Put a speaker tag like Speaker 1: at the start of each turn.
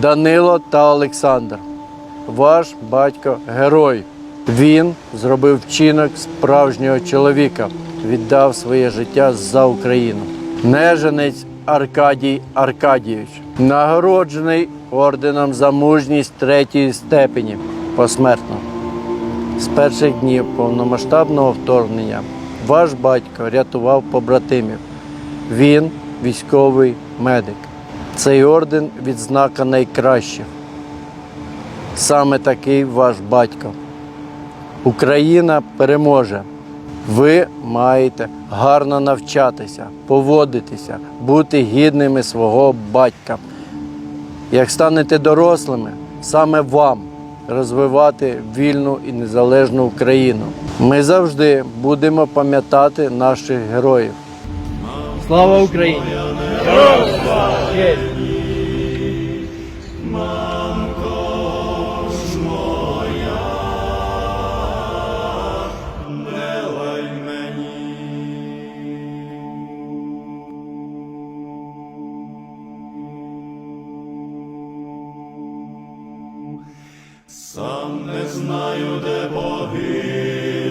Speaker 1: Данило та Олександр. Ваш батько герой. Він зробив вчинок справжнього чоловіка, віддав своє життя за Україну. Неженець Аркадій Аркадійович, нагороджений орденом за мужність третьої степені посмертно. З перших днів повномасштабного вторгнення ваш батько рятував побратимів. Він військовий медик. Цей орден відзнака найкращих. Саме такий ваш батько. Україна переможе. Ви маєте гарно навчатися, поводитися, бути гідними свого батька. Як станете дорослими, саме вам розвивати вільну і незалежну Україну. Ми завжди будемо пам'ятати наших героїв. Слава Україні! Слава!
Speaker 2: Сам не знаю, де боги.